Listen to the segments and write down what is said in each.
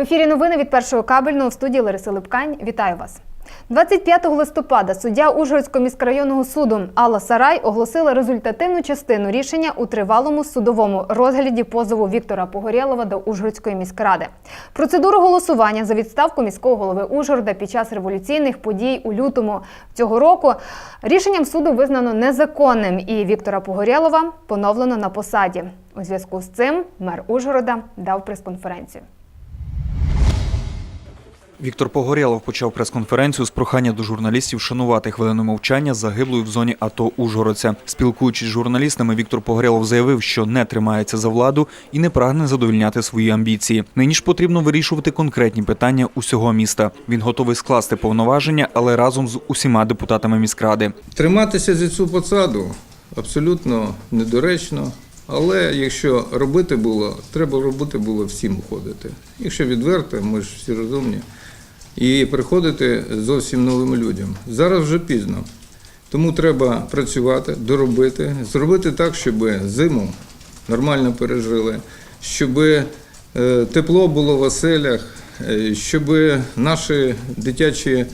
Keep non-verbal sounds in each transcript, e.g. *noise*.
В ефірі новини від першого кабельного в студії Лариса Липкань. Вітаю вас. 25 листопада суддя Ужгородського міськрайонного суду Алла Сарай оголосила результативну частину рішення у тривалому судовому розгляді позову Віктора Погорєлова до Ужгородської міськради. Процедуру голосування за відставку міського голови Ужгорода під час революційних подій у лютому цього року рішенням суду визнано незаконним і Віктора Погорєлова поновлено на посаді. У зв'язку з цим мер Ужгорода дав прес-конференцію. Віктор Погорєлов почав прес-конференцію з прохання до журналістів шанувати хвилину мовчання загиблої в зоні АТО Ужгородця. Спілкуючись з журналістами, Віктор Погорєлов заявив, що не тримається за владу і не прагне задовольняти свої амбіції. Нині ж потрібно вирішувати конкретні питання усього міста. Він готовий скласти повноваження, але разом з усіма депутатами міськради. Триматися за цю посаду абсолютно недоречно. Але якщо робити було, треба робити було всім уходити. Якщо відверто, ми ж всі розумні. І приходити зовсім новим людям. Зараз вже пізно. Тому треба працювати, доробити, зробити так, щоб зиму нормально пережили, щоб е, тепло було в оселях, е, щоб наші дитячі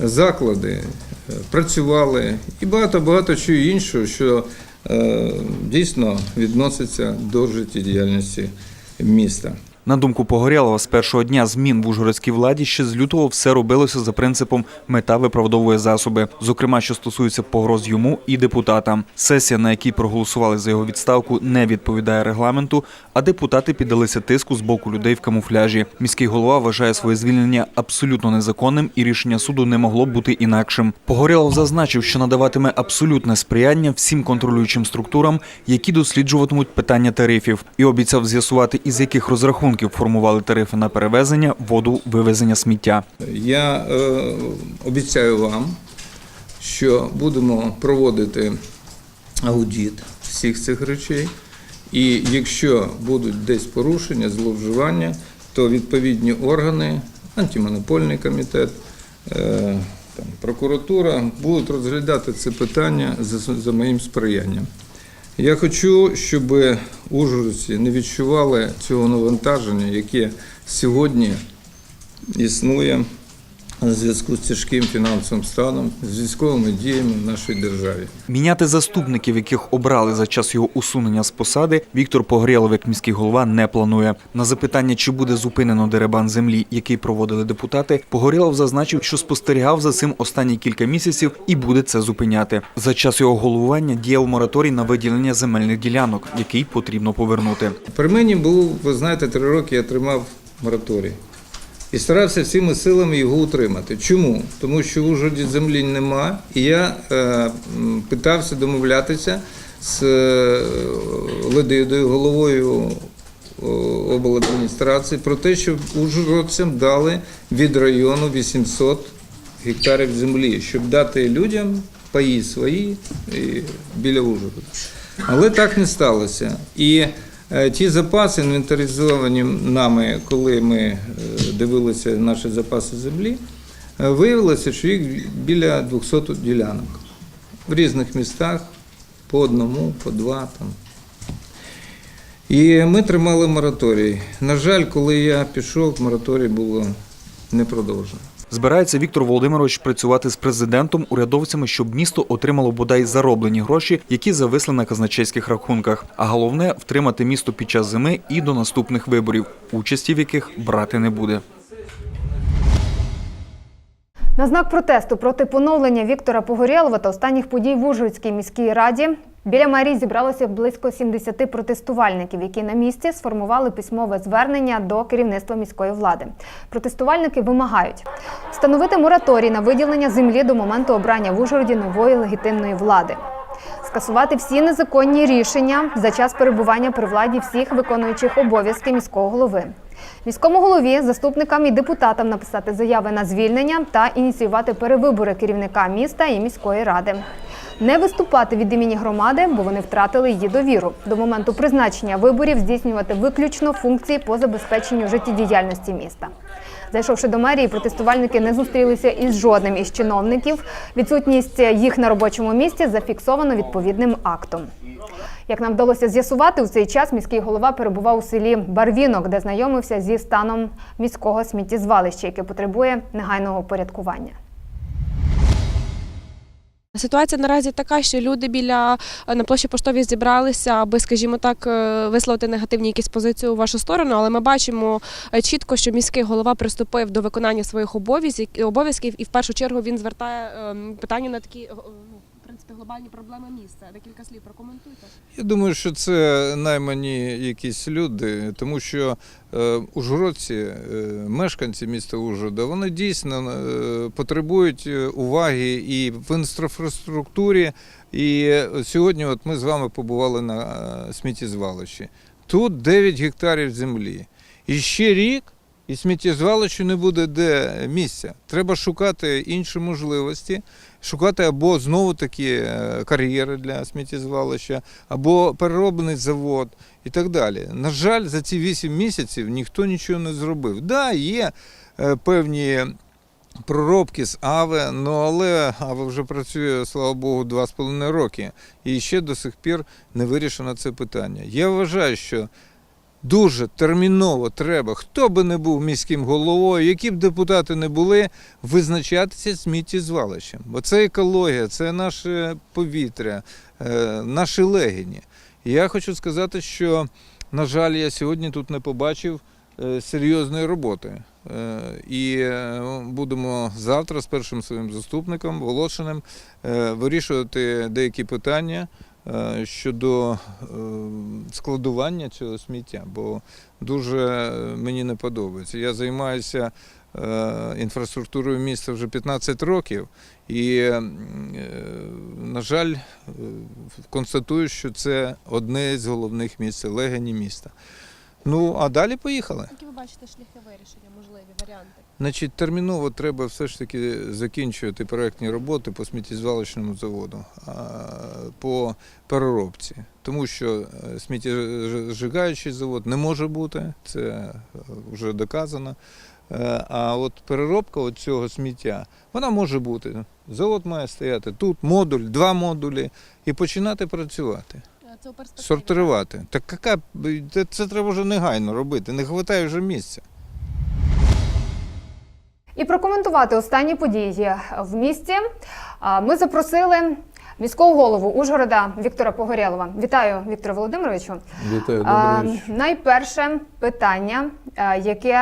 заклади е, працювали і багато-багато чого іншого, що дійсно відноситься до життєдіяльності міста. На думку Погорєлова, з першого дня змін в ужгородській владі ще з лютого все робилося за принципом мета виправдовує засоби, зокрема, що стосується погроз йому і депутатам. Сесія, на якій проголосували за його відставку, не відповідає регламенту, а депутати піддалися тиску з боку людей в камуфляжі. Міський голова вважає своє звільнення абсолютно незаконним, і рішення суду не могло бути інакшим. Погорєлов зазначив, що надаватиме абсолютне сприяння всім контролюючим структурам, які досліджуватимуть питання тарифів, і обіцяв з'ясувати, із яких розрахунків формували тарифи на перевезення, воду, вивезення сміття. Я е, обіцяю вам, що будемо проводити аудит всіх цих речей. І якщо будуть десь порушення, зловживання, то відповідні органи, антимонопольний комітет, е, там, прокуратура будуть розглядати це питання за, за моїм сприянням. Я хочу, щоб ужгородці не відчували цього навантаження, яке сьогодні існує у зв'язку з тяжким фінансовим станом, з військовими діями в нашій державі. Міняти заступників, яких обрали за час його усунення з посади, Віктор Погорєлов, як міський голова, не планує. На запитання, чи буде зупинено деребан землі, який проводили депутати, Погорєлов зазначив, що спостерігав за цим останні кілька місяців і буде це зупиняти. За час його головування діяв мораторій на виділення земельних ділянок, який потрібно повернути. При мені був, ви знаєте, три роки я тримав мораторій. І старався всіми силами його утримати. Чому? Тому що в Ужгороді землі нема, і я е, питався домовлятися з е, Ледидою, головою обладміністрації, про те, щоб ужгородцям дали від району 800 гектарів землі, щоб дати людям паї свої і біля Ужгорода. Але так не сталося. І е, ті запаси, інвентаризовані нами, коли ми е, дивилися наші запаси землі, е, виявилося, що їх біля 200 ділянок в різних містах, по одному, по два там. І ми тримали мораторій. На жаль, коли я пішов, мораторій було не продовжено. Збирається Віктор Володимирович працювати з президентом, урядовцями, щоб місто отримало бодай зароблені гроші, які зависли на казначейських рахунках. А головне втримати місто під час зими і до наступних виборів, участі в яких брати не буде. На знак протесту проти поновлення Віктора Погорєлова та останніх подій в Ужгородській міській раді біля мерії зібралося близько 70 протестувальників, які на місці сформували письмове звернення до керівництва міської влади. Протестувальники вимагають встановити мораторій на виділення землі до моменту обрання в Ужгороді нової легітимної влади. Скасувати всі незаконні рішення за час перебування при владі всіх виконуючих обов'язки міського голови. Міському голові, заступникам і депутатам написати заяви на звільнення та ініціювати перевибори керівника міста і міської ради. Не виступати від імені громади, бо вони втратили її довіру. До моменту призначення виборів здійснювати виключно функції по забезпеченню життєдіяльності міста. Зайшовши до мерії, протестувальники не зустрілися із жодним із чиновників. Відсутність їх на робочому місці зафіксовано відповідним актом. Як нам вдалося з'ясувати, у цей час міський голова перебував у селі Барвінок, де знайомився зі станом міського сміттєзвалища, яке потребує негайного упорядкування. Ситуація наразі така, що люди біля е, на площі поштові зібралися, аби, скажімо так, е, висловити негативні якісь позиції у вашу сторону. Але ми бачимо е, чітко, що міський голова приступив до виконання своїх обов'язків і в першу чергу він звертає ем, питання на такі е, ну, принципі глобальні проблеми міста. Декілька слів прокоментуйте. Я думаю, що це наймані якісь люди, тому що е, ужгородці, е, мешканці міста Ужгорода, вони дійсно е, потребують е, уваги і в інфраструктурі. І сьогодні от ми з вами побували на е, сміттєзвалищі. Тут 9 гектарів землі. І ще рік, і сміттєзвалищу не буде де місця. Треба шукати інші можливості, шукати або знову такі е, кар'єри для сміттєзвалища, або переробний завод і так далі. На жаль, за ці 8 місяців ніхто нічого не зробив. Так, да, є е, певні проробки з АВЕ, ну але АВЕ вже працює, слава Богу, два з половиною роки. І ще до сих пір не вирішено це питання. Я вважаю, що дуже терміново треба, хто би не був міським головою, які б депутати не були, визначатися сміттєзвалищем. Бо це екологія, це наше повітря, е, наші легені. І я хочу сказати, що, на жаль, я сьогодні тут не побачив е, серйозної роботи. Е, І будемо завтра з першим своїм заступником Волошиним вирішувати деякі питання щодо е, складування цього сміття, бо дуже е, мені не подобається. Я займаюся е, інфраструктурою міста вже 15 років, і, е, на жаль, е, констатую, що це одне з головних місць легені міста. Ну, а далі поїхали. Які ви бачите шляхи вирішення, можливі варіанти? Значить, терміново треба все ж таки закінчувати проектні роботи по сміттєзвалищному заводу, по переробці. Тому що е, сміттєжигаючий завод не може бути, це е, вже доказано. Е, А от переробка от цього сміття, вона може бути. Завод має стояти тут, модуль, два модулі, і починати працювати, сортувати. Так яка це треба вже негайно робити, не вистачає вже місця. І прокоментувати останні події в місті ми запросили міського голову Ужгорода Віктора Погорєлова. Вітаю, Вікторе Володимировичу. Вітаю, А, найперше питання, яке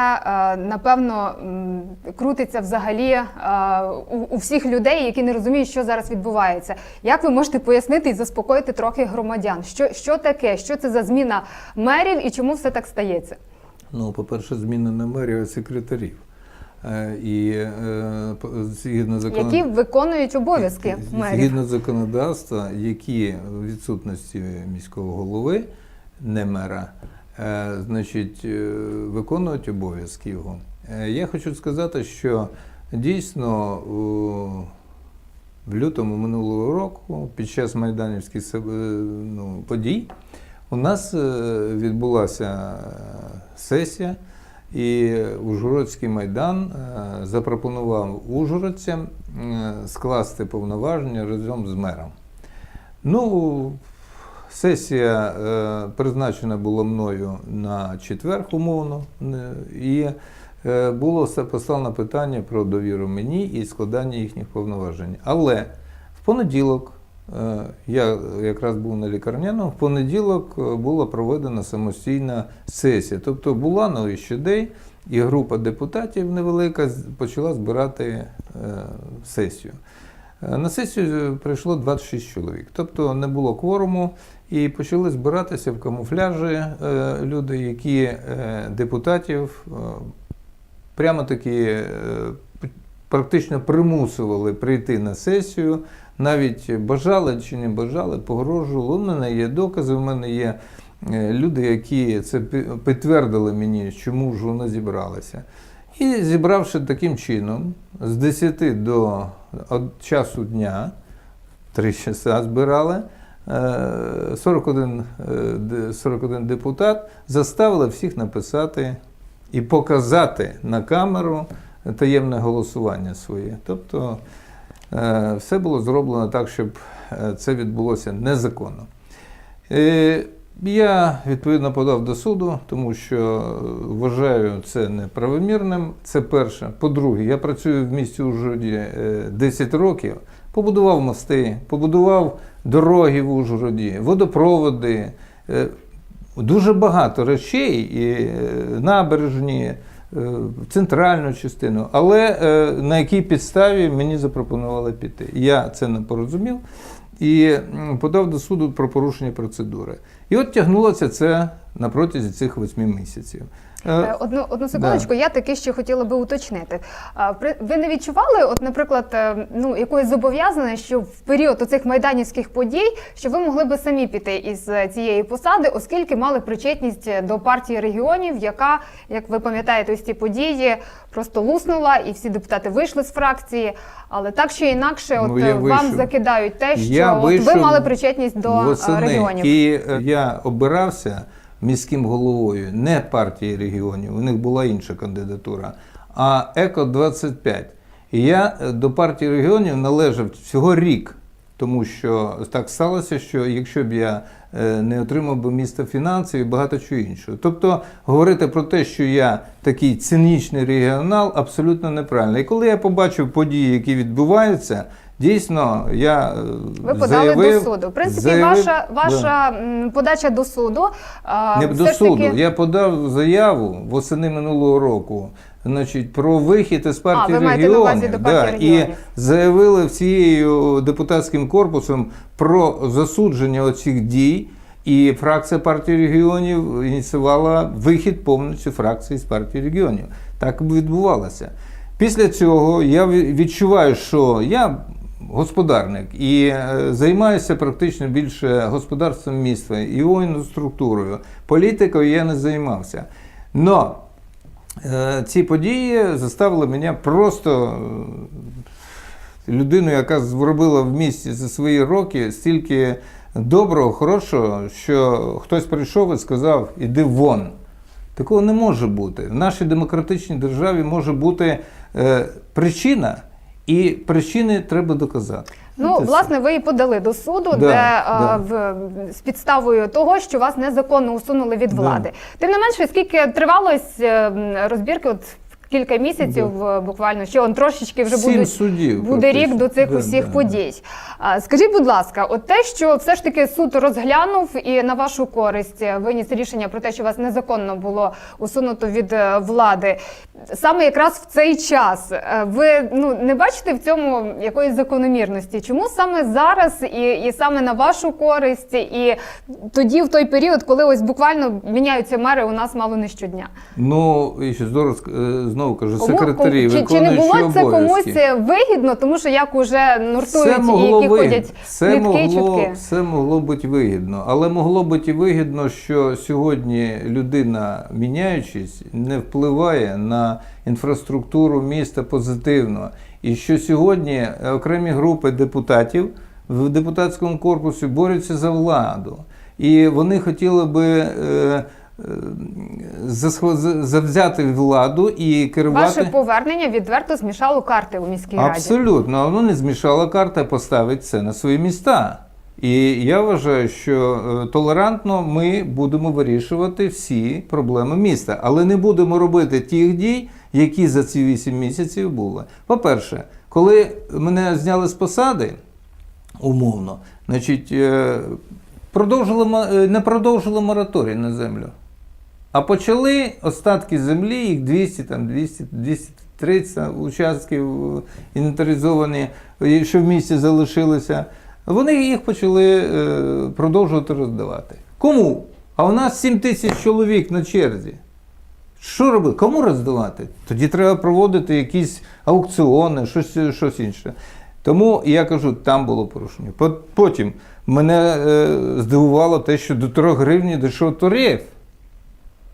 напевно крутиться взагалі у, всіх людей, які не розуміють, що зараз відбувається. Як ви можете пояснити і заспокоїти трохи громадян? Що, що таке? Що це за зміна мерів і чому все так стається? Ну, по-перше, зміни не мерів, а секретарів. Е, І е, згідно Які виконують обов'язки мерів? згідно законодавства, які в відсутності міського голови, не мера, е, значить, виконують обов'язки його. Я хочу сказати, що дійсно в лютому минулого року, під час майданівських ну, подій, у нас відбулася сесія, і Ужгородський майдан е, запропонував ужгородцям е, скласти повноваження разом з мером. Ну, сесія е, призначена була мною на четвер, умовно, і було поставлено питання про довіру мені і складання їхніх повноважень. Але в понеділок, я якраз був на лікарняному, в понеділок е, була проведена самостійна сесія. Тобто була на щодей, і група депутатів невелика почала збирати е, сесію. Е, На сесію прийшло 26 чоловік, тобто не було кворуму, і почали збиратися в камуфляжі е, люди, які е, депутатів е, прямо таки е, практично примусували прийти на сесію, навіть бажали чи не бажали, погрожували. У мене є докази, у мене є е, люди, які це пі- підтвердили мені, чому ж вони зібралися. І зібравши таким чином, з 10 до часу дня, 3 часа збирали, е, 41, е, 41 депутат заставили всіх написати і показати на камеру таємне голосування своє. Тобто е, все було зроблено так, щоб е, це відбулося незаконно. Е, Я відповідно подав до суду, тому що е, вважаю це неправомірним. Це перше. По-друге, я працюю в місті Ужгороді е, 10 років, побудував мости, побудував дороги в Ужгороді, водопроводи. е, Дуже багато речей, і е, набережні, е, центральну частину, але е, на якій підставі мені запропонували піти. Я це не порозумів і подав до суду про порушення процедури. І от тягнулося це на протязі цих восьми місяців. Е, Е, Одну, одну секундочку, я таки ще хотіла би уточнити. Ви не відчували, от, наприклад, е, ну якоїсь зобов'язання, що в період оцих майданівських подій, що ви могли би самі піти із цієї посади, оскільки мали причетність до партії регіонів, яка, як ви пам'ятаєте, ось ці події просто луснула, і всі депутати вийшли з фракції. Але так чи інакше, от Ну, вам вийшов. закидають те, що от ви мали причетність до восени, регіонів. І я обирався міським головою не партії регіонів, у них була інша кандидатура, а Еко 25. І я е, до партії регіонів належав всього рік. Тому що так сталося, що якщо б я е, не отримав би місто фінансів і багато чого іншого. Тобто говорити про те, що я такий цинічний регіонал, абсолютно неправильно. І коли я побачив події, які відбуваються, дійсно я е, Ви подали заявив, до суду. В принципі, заявив- ваша, ваша м, подача до суду а, Не все до суду. таки... Я подав заяву восени минулого року. Значить, про вихід із партії ви регіонів, увазі до партії да, і заявили всією депутатським корпусом про засудження оцих дій. І фракція партії регіонів ініціювала вихід повністю фракції з партії регіонів. Так відбувалося. Після цього я відчуваю, що я господарник і е, займаюся практично більше господарством міста, його інфраструктурою. Політикою я не займався. Но е, ці події заставили мене просто е, людину, яка зробила в місті за свої роки стільки доброго, хорошого, що хтось прийшов і сказав: іди вон. Такого не може бути. В нашій демократичній державі може бути причина, і причини треба доказати. Ну, Це власне, ви і подали до суду, Да, де да. в, з підставою того, що вас незаконно усунули від Да. влади. Тим не менше, скільки тривалось е, розбірки, от кілька місяців е, буквально, ще он трошечки вже Сім будуть. судів. Буде рік до цих Да, усіх да, подій. А, Скажіть, будь ласка, от те, що все ж таки суд розглянув і на вашу користь виніс рішення про те, що вас незаконно було усунуто від е, влади, саме якраз в цей час е, ви ну не бачите в цьому якоїсь закономірності? Чому саме зараз і, і саме на вашу користь, і тоді в той період, коли ось буквально міняються мери, у нас мало не щодня? Ну, і ще здорово е, знову кажу, Кому- секретарі, чи, чи не виконуючі було це обов'язки. комусь вигідно, тому що як уже нуртують і які вигід- ходять все, плітки, могло, чутки? все могло бути вигідно. Але могло бути і вигідно, що сьогодні людина, міняючись, не впливає на інфраструктуру міста позитивно. І що сьогодні окремі групи депутатів в депутатському корпусі борються за владу. І вони хотіли би. Е, е, завзяти владу і керувати. Ваше повернення відверто змішало карти у міській раді. Абсолютно, воно не змішала карта поставить це на свої міста. І я вважаю, що е, толерантно ми будемо вирішувати всі проблеми міста, але не будемо робити тих дій, які за ці 8 місяців були. По-перше, коли мене зняли з посади, умовно, значить, е, продовжили, е, не продовжили мораторій на землю. А почали остатки землі, їх 200, там 200, 230 участків е, інвентаризовані, що в місті залишилися. Вони їх почали е, продовжувати роздавати. Кому? А у нас 7 тисяч чоловік на черзі. Що робити? Кому роздавати? Тоді треба проводити якісь аукціони, щось, щось інше. Тому я кажу, там було порушення. Потім мене е, здивувало те, що до 3 гривень дійшов тариф.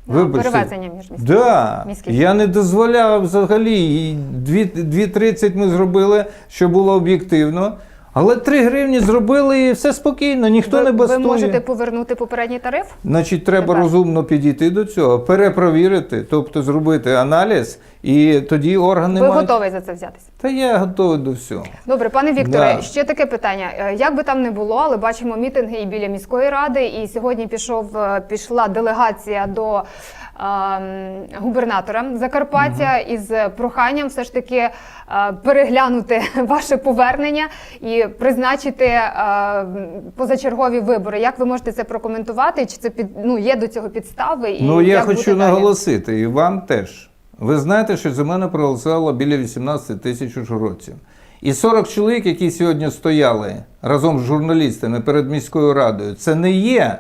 На перевезення між міськими. Да. міськими. Я не дозволяв взагалі. І дві- 2.30 ми зробили, що було об'єктивно. Але 3 гривні зробили і все спокійно, ніхто ви, не ви можете повернути попередній тариф? Значить, треба Тепер. розумно підійти до цього, перепровірити, тобто зробити аналіз, і тоді органи ви мають. готові за це взятися? Та я готовий до всього. Добре, пане Вікторе, Да. ще таке питання. Е, Як би там не було, але бачимо мітинги і біля міської ради. І сьогодні пішов е, пішла делегація до губернатора Закарпаття із проханням все ж таки е, переглянути *laughs* ваше повернення і призначити е, позачергові вибори. Як ви можете це прокоментувати? Чи це під ну є до цього підстави? І Ну, я як хочу далі? наголосити, і вам теж. Ви знаєте, що за мене проголосувало біля 18 тисяч ужгородців. І 40 чоловік, які сьогодні стояли разом з журналістами перед міською радою, це не є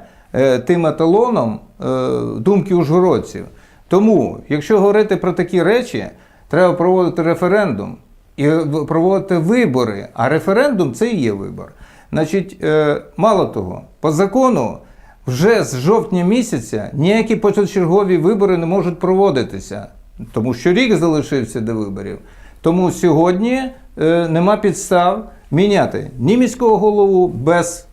тим еталоном е, думки ужгородців. Тому, якщо говорити про такі речі, треба проводити референдум і проводити вибори. А референдум це і є вибор. Значить, е, мало того, по закону вже з жовтня місяця ніякі позачергові вибори не можуть проводитися, тому що рік залишився до виборів. Тому сьогодні е, нема підстав міняти ні міського голову без е,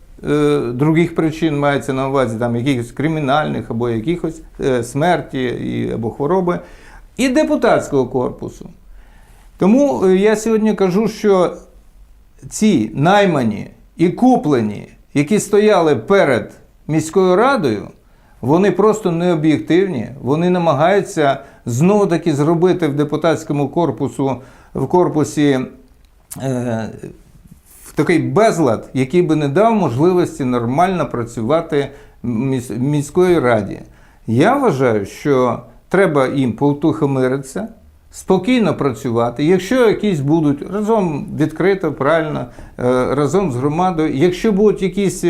других причин, мається на увазі там якихось кримінальних або якихось е, смерті або хвороби, і депутатського корпусу. Тому е, я сьогодні кажу, що ці наймані і куплені, які стояли перед міською радою, вони просто не об'єктивні. Вони намагаються знову таки зробити в депутатському корпусу в корпусі е, такий безлад, який би не дав можливості нормально працювати міс- міської раді. Я вважаю, що треба їм повтухомиритися, спокійно працювати. Якщо якісь будуть разом відкрито, правильно, е, разом з громадою, якщо будуть якісь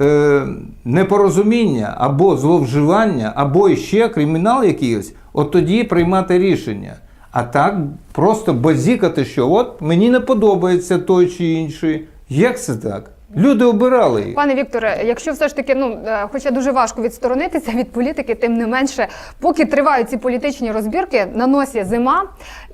е, непорозуміння або зловживання, або ще кримінал якийсь, от тоді приймати рішення. А так просто базікати, що от мені не подобається той чи інший. Як це так? Люди обирали їх. Пане Вікторе, якщо все ж таки, ну е, хоча дуже важко відсторонитися від політики, тим не менше, поки тривають ці політичні розбірки, на носі зима,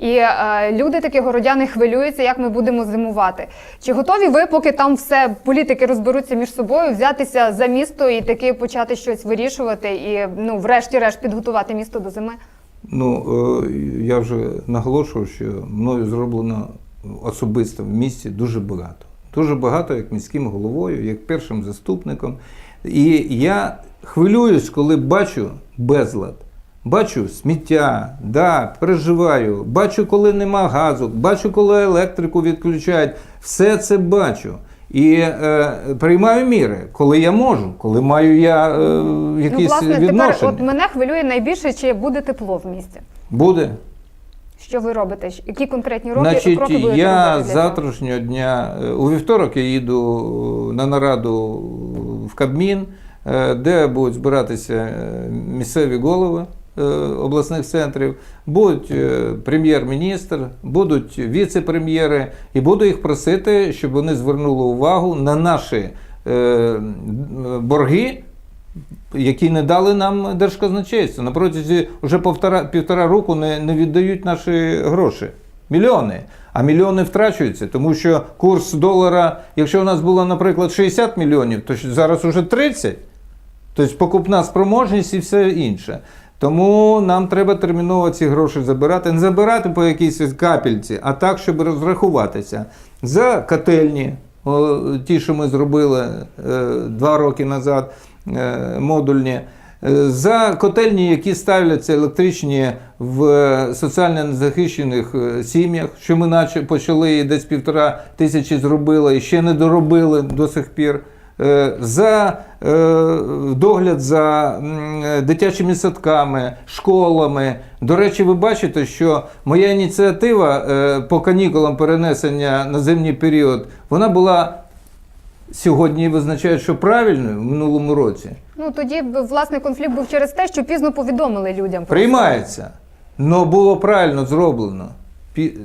і е, люди такі городяни хвилюються, як ми будемо зимувати. Чи готові ви, поки там все політики розберуться між собою, взятися за місто і таки почати щось вирішувати, і ну, врешті-решт, підготувати місто до зими? Ну, е, я вже наголошував, що мною зроблено особисто в місті дуже багато. Дуже багато як міським головою, як першим заступником. І я хвилююсь, коли бачу безлад. Бачу сміття, да, переживаю, бачу, коли нема газу, бачу, коли електрику відключають. Все це бачу. І е, приймаю міри, коли я можу, коли маю я е, якісь ну, власне, тепер от мене хвилює найбільше, чи буде тепло в місті. Буде. Що ви робите? Які конкретні роки, Значить, кроки будете я з завтрашнього дня, е, у вівторок я їду на нараду в Кабмін, е, де будуть збиратися е, місцеві голови е, обласних центрів, будуть е, прем'єр-міністр, будуть віце-прем'єри, і буду їх просити, щоб вони звернули увагу на наші е, борги, які не дали нам держказначейство. На протязі вже півтора, півтора року не, не віддають наші гроші. Мільйони. А мільйони втрачуються, тому що курс долара, якщо у нас було, наприклад, 60 мільйонів, то зараз уже 30. Тобто покупна спроможність і все інше. Тому нам треба терміново ці гроші забирати. Не забирати по якійсь капельці, а так, щоб розрахуватися за котельні, ті, що ми зробили е, два роки назад, е, модульні. Е, За котельні, які ставляться електричні в соціально незахищених сім'ях, що ми наче почали десь півтора тисячі зробили і ще не доробили до сих пір. Е, За е, догляд за е, дитячими садками, школами. До речі, ви бачите, що моя ініціатива по канікулам перенесення на зимній період, вона була сьогодні визначають, що правильною в минулому році. Ну тоді власне конфлікт був через те, що пізно повідомили людям. Приймається. але було правильно зроблено.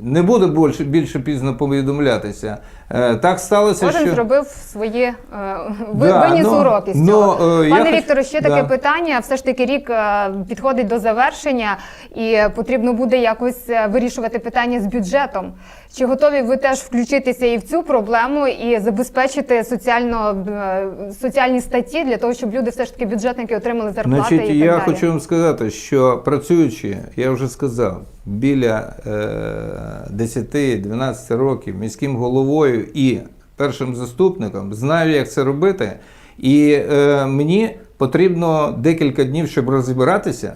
Не буде більше, більше пізно повідомлятися. Е, Так сталося, Кожен що. зробив свої е, Да, виніс но, уроки з ну, цього. е, я Пане хоч- Вікторе, ще таке да. питання. Все ж таки рік підходить до завершення, і потрібно буде якось вирішувати питання з бюджетом. Чи готові ви теж включитися і в цю проблему і забезпечити соціально е, соціальні статті для того, щоб люди все ж таки бюджетники отримали зарплати Значить, і так я далі? хочу вам сказати, що працюючи, я вже сказав, біля е, 10-12 років міським головою і першим заступником, знаю, як це робити. І е, мені потрібно декілька днів, щоб розібратися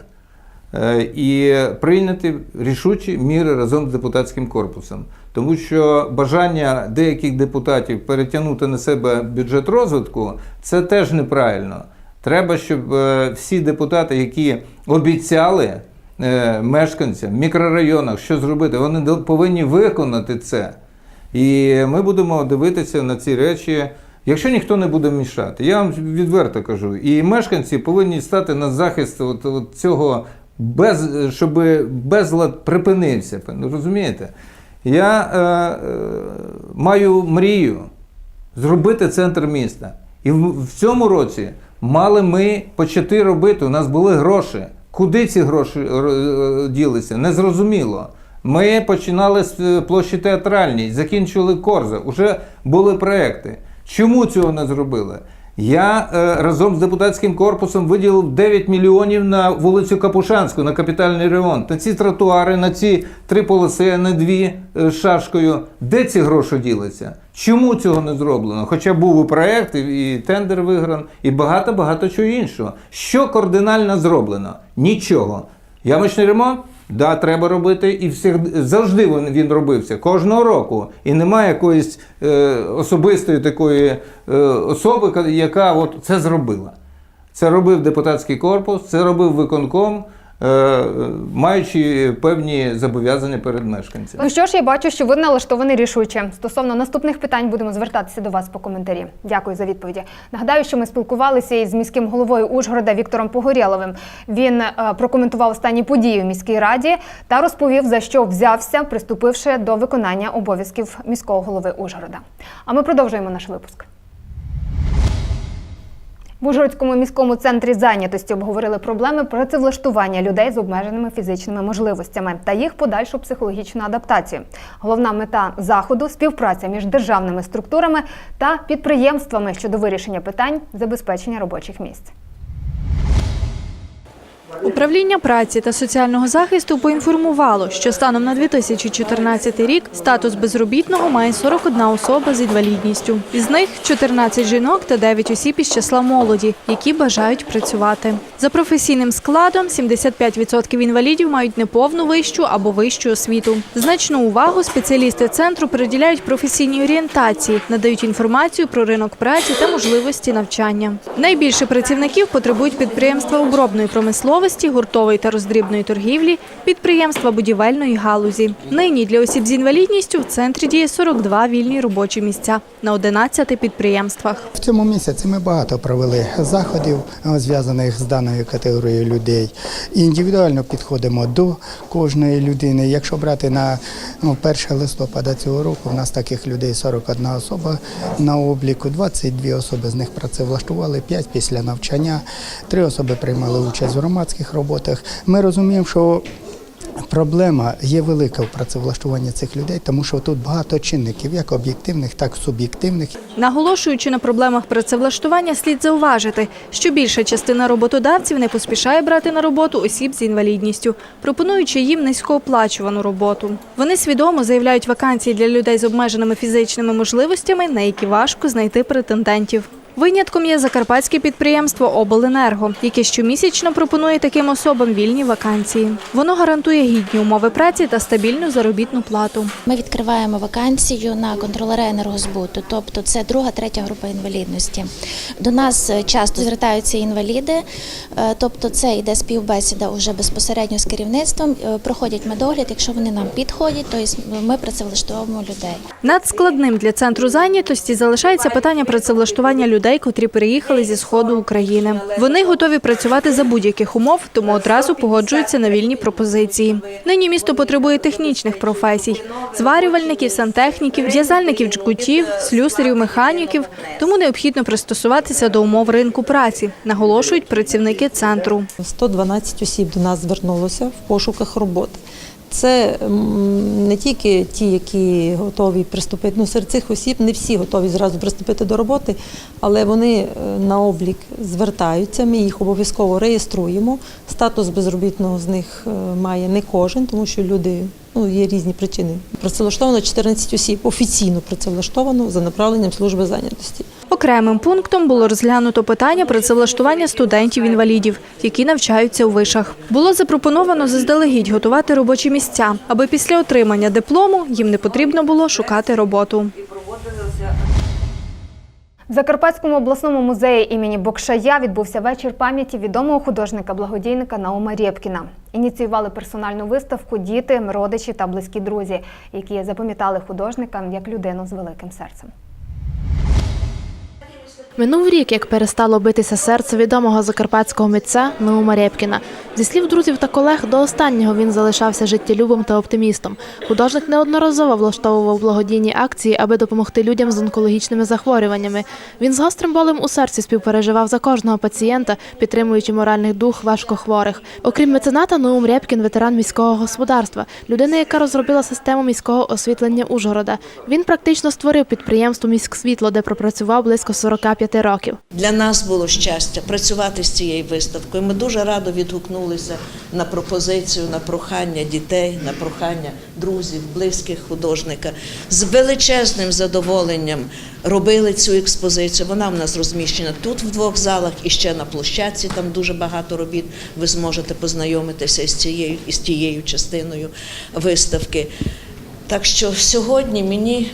і прийняти рішучі міри разом з депутатським корпусом. Тому що бажання деяких депутатів перетягнути на себе бюджет розвитку це теж неправильно. Треба, щоб е, всі депутати, які обіцяли е, мешканцям в мікрорайонах, що зробити, вони повинні виконати це. І ми будемо дивитися на ці речі, якщо ніхто не буде мішати. Я вам відверто кажу. І мешканці повинні стати на захист от, от цього, без, щоб безлад припинився. Ну, Розумієте? Я е, е, маю мрію зробити центр міста. І в, в цьому році мали ми почати робити. У нас були гроші. Куди ці гроші е, ділися? Незрозуміло. Ми починали з е, площі театральній, закінчили Корза, уже були проекти. Чому цього не зробили? Я е, разом з депутатським корпусом виділив 9 мільйонів на вулицю Капушанську на капітальний ремонт. На ці тротуари, на ці три полоси, а не дві е, з шашкою. Де ці гроші ділися? Чому цього не зроблено? Хоча був і проект, і, і тендер вигран, і багато-багато чого іншого. Що кардинально зроблено? Нічого. Ямочний ремонт? Да, треба робити, і всіх завжди він, він робився кожного року. І немає якоїсь е, особистої такої е, особи, ка- яка от це зробила. Це робив депутатський корпус, це робив виконком, маючи певні зобов'язання перед мешканцями. Ну що ж, я бачу, що ви налаштовані рішуче. Стосовно наступних питань будемо звертатися до вас по коментарі. Дякую за відповіді. Нагадаю, що ми спілкувалися із міським головою Ужгорода Віктором Погорєловим. Він е, прокоментував останні події в міській раді та розповів, за що взявся, приступивши до виконання обов'язків міського голови Ужгорода. А ми продовжуємо наш випуск. В Ужгородському міському центрі зайнятості обговорили проблеми працевлаштування людей з обмеженими фізичними можливостями та їх подальшу психологічну адаптацію. Головна мета заходу співпраця між державними структурами та підприємствами щодо вирішення питань забезпечення робочих місць. Управління праці та соціального захисту поінформувало, що станом на 2014 рік статус безробітного має 41 особа з інвалідністю. Із них 14 жінок та 9 осіб із числа молоді, які бажають працювати. За професійним складом 75% інвалідів мають неповну вищу або вищу освіту. Значну увагу спеціалісти центру приділяють професійній орієнтації, надають інформацію про ринок праці та можливості навчання. Найбільше працівників потребують підприємства обробної промисловості, гуртової та роздрібної торгівлі, підприємства будівельної галузі. Нині для осіб з інвалідністю в центрі діє 42 вільні робочі місця на 11 підприємствах. В цьому місяці ми багато провели заходів, зв'язаних з даною категорією людей. Індивідуально підходимо до кожної людини. Якщо брати на ну, 1 листопада цього року, у нас таких людей 41 особа на обліку, 22 особи з них працевлаштували, 5 після навчання, 3 особи приймали участь в громадських роботах. Ми розуміємо, що Проблема є велика в працевлаштуванні цих людей, тому що тут багато чинників, як об'єктивних, так і суб'єктивних. Наголошуючи на проблемах працевлаштування, слід зауважити, що більша частина роботодавців не поспішає брати на роботу осіб з інвалідністю, пропонуючи їм низькооплачувану роботу. Вони свідомо заявляють вакансії для людей з обмеженими фізичними можливостями, на які важко знайти претендентів. Винятком є закарпатське підприємство Обленерго, яке щомісячно пропонує таким особам вільні вакансії. Воно гарантує гідні умови праці та стабільну заробітну плату. Ми відкриваємо вакансію на контролера енергозбуту, тобто це друга, третя група інвалідності. До нас е, часто звертаються інваліди, е, тобто це йде співбесіда уже безпосередньо з керівництвом, е, проходять медогляд, якщо вони нам підходять, то ми працевлаштовуємо людей. Надскладним для центру зайнятості залишається питання працевлаштування людей, котрі переїхали зі сходу України. Вони готові працювати за будь-яких умов, тому одразу погоджуються на вільні пропозиції. Нині місто потребує технічних професій: зварювальників, сантехніків, в'язальників джгутів, слюсарів, механіків. Тому необхідно пристосуватися до умов ринку праці, наголошують працівники центру. 112 осіб до нас звернулося в пошуках роботи. Це не тільки ті, які готові приступити. Ну, серед цих осіб не всі готові зразу приступити до роботи, але вони е, на облік звертаються. Ми їх обов'язково реєструємо. Статус безробітного з них е, має не кожен, тому що люди ну, є різні причини. Працевлаштовано 14 осіб, офіційно працевлаштовано за направленням служби зайнятості. Окремим пунктом було розглянуто питання працевлаштування студентів-інвалідів, які навчаються у вишах. Було запропоновано заздалегідь готувати робочі місця, аби після отримання диплому їм не потрібно було шукати роботу. В Закарпатському обласному музеї імені Бокшая відбувся вечір пам'яті відомого художника-благодійника Наума Рєпкіна. Ініціювали персональну виставку діти, родичі та близькі друзі, які запам'ятали художника як людину з великим серцем. Минув рік, як перестало битися серце відомого закарпатського митця Наума Рєпкіна. Зі слів друзів та колег, до останнього він залишався життєлюбом та оптимістом. Художник неодноразово влаштовував благодійні акції, аби допомогти людям з онкологічними захворюваннями. Він з гострим болем у серці співпереживав за кожного пацієнта, підтримуючи моральний дух важкохворих. Окрім мецената, Наум Рєпкін – ветеран міського господарства, людина, яка розробила систему міського освітлення Ужгорода. Він практично створив підприємство «Міськсвітло», де пропрацював близько 45 років. Для нас було щастя працювати з цією виставкою. Ми дуже радо відгукнулися на пропозицію, на прохання дітей, на прохання друзів, близьких художника. З величезним задоволенням робили цю експозицію. Вона в нас розміщена тут в двох залах і ще на площадці. Там дуже багато робіт. Ви зможете познайомитися з цією із тією частиною виставки. Так що сьогодні мені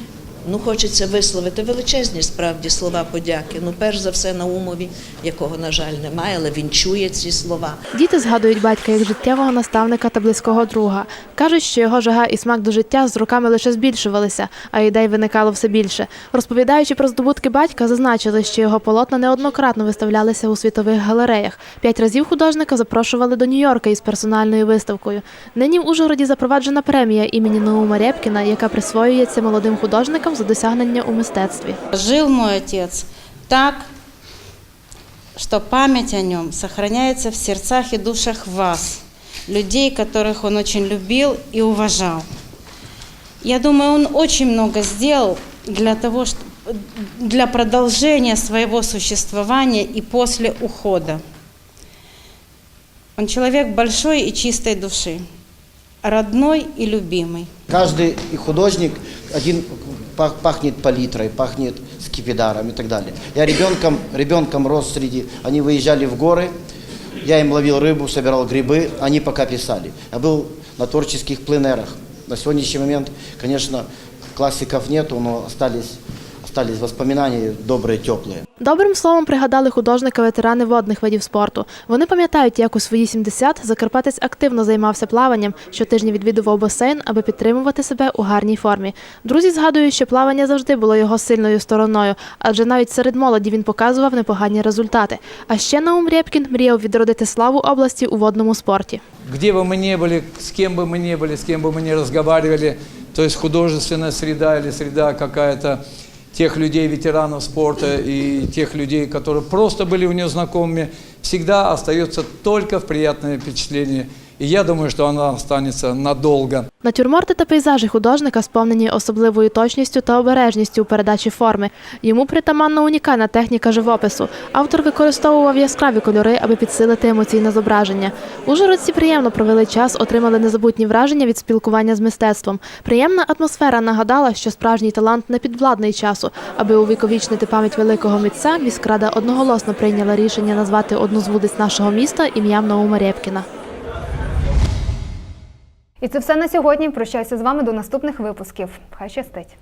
ну хочеться висловити величезні справді слова подяки. Ну, перш за все, Наумові, якого, на жаль, немає, але він чує ці слова. Діти згадують батька як життєвого наставника та близького друга. Кажуть, що його жага і смак до життя з роками лише збільшувалися, а ідей виникало все більше. Розповідаючи про здобутки батька, зазначили, що його полотна неоднократно виставлялися у світових галереях. П'ять разів художника запрошували до Нью-Йорка із персональною виставкою. Нині в Ужгороді запроваджена премія імені Наума Рєпкіна, яка присвоюється молодим художникам за досягнення у мистецтві. Жил мой отец так, что память о нем сохраняется в сердцах и душах вас, людей, которых он очень любил и уважал. Я думаю, он очень много сделал для того, что для продолжения своего существования и после ухода. Он человек большой и чистой души, родной и любимый. Каждый и художник один пах- пахнет палитрой, пахнет скипидаром и так далее. Я ребенком, ребенком рос среди... Они выезжали в горы, я им ловил рыбу, собирал грибы, они пока писали. Я был на творческих пленерах. На сегодняшний момент, конечно, классиков нету, но остались, остались воспоминания добрые, теплые. Добрим словом пригадали художника ветерани водних видів спорту. Вони пам'ятають, як у свої 70 закарпатець активно займався плаванням, щотижня відвідував басейн, аби підтримувати себе у гарній формі. Друзі згадують, що плавання завжди було його сильною стороною, адже навіть серед молоді він показував непогані результати. А ще Наум Рєпкін мріяв відродити славу області у водному спорті. Где бы мы ни были, с кем бы мы ни были, с кем бы мы ни разговаривали, то есть художественная среда или среда какая-то тех людей, ветеранов спорта и тех людей, которые просто были у нее знакомыми, всегда остается только в приятное впечатление. И я думаю, что она останется надолго. Натюрморти та пейзажі художника сповнені особливою точністю та обережністю у передачі форми. Йому притаманна унікальна техніка живопису. Автор використовував яскраві кольори, аби підсилити емоційне зображення. Ужгородці приємно провели час, отримали незабутні враження від спілкування з мистецтвом. Приємна атмосфера нагадала, що справжній талант не підвладний часу. Аби увіковічнити пам'ять великого митця, міськрада одноголосно прийняла рішення назвати одну з вулиць нашого міста ім'ям Наума Рєпкіна. І це все на сьогодні. Прощаюся з вами до наступних випусків. Хай щастить!